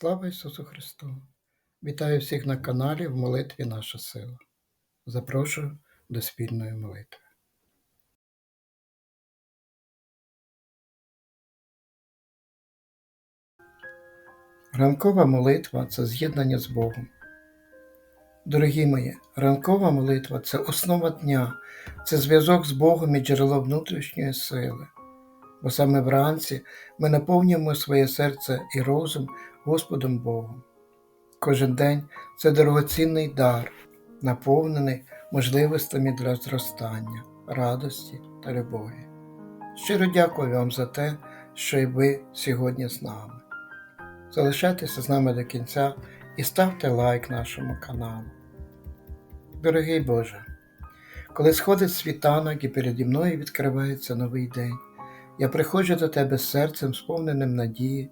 Слава Ісусу Христу! Вітаю всіх на каналі в молитві Наша сила. Запрошую до спільної молитви. Ранкова молитва це з'єднання з Богом. Дорогі мої, ранкова молитва це основа дня, це зв'язок з Богом і джерело внутрішньої сили. Бо саме вранці ми наповнюємо своє серце і розум Господом Богом. Кожен день це дорогоцінний дар, наповнений можливостями для зростання, радості та любові. Щиро дякую вам за те, що і ви сьогодні з нами. Залишайтеся з нами до кінця і ставте лайк нашому каналу. Дорогий Боже, коли сходить світанок і переді мною відкривається новий день, я приходжу до Тебе серцем, сповненим надії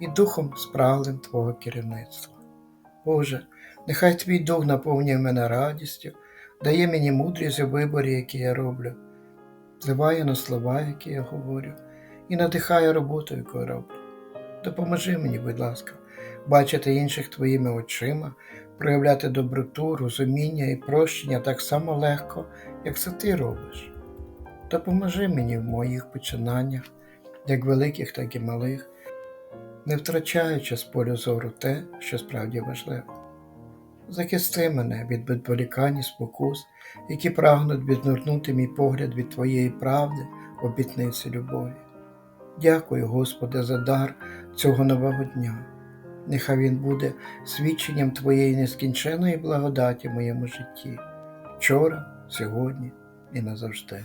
і духом справлим Твого керівництва. Боже, нехай Твій дух наповнює мене радістю, дає мені мудрість у виборі, який я роблю, впливає на слова, які я говорю, і надихає роботу, яку я роблю. Допоможи мені, будь ласка, бачити інших твоїми очима, проявляти доброту, розуміння і прощення так само легко, як це ти робиш. Допоможи мені в моїх починаннях, як великих, так і малих, не втрачаючи з полю зору те, що справді важливо. Захисти мене від відволікань і спокус, які прагнуть відвернути мій погляд від Твоєї правди, обітниці любові. Дякую, Господи, за дар цього нового дня. Нехай він буде свідченням Твоєї нескінченої благодаті в моєму житті, вчора, сьогодні і назавжди.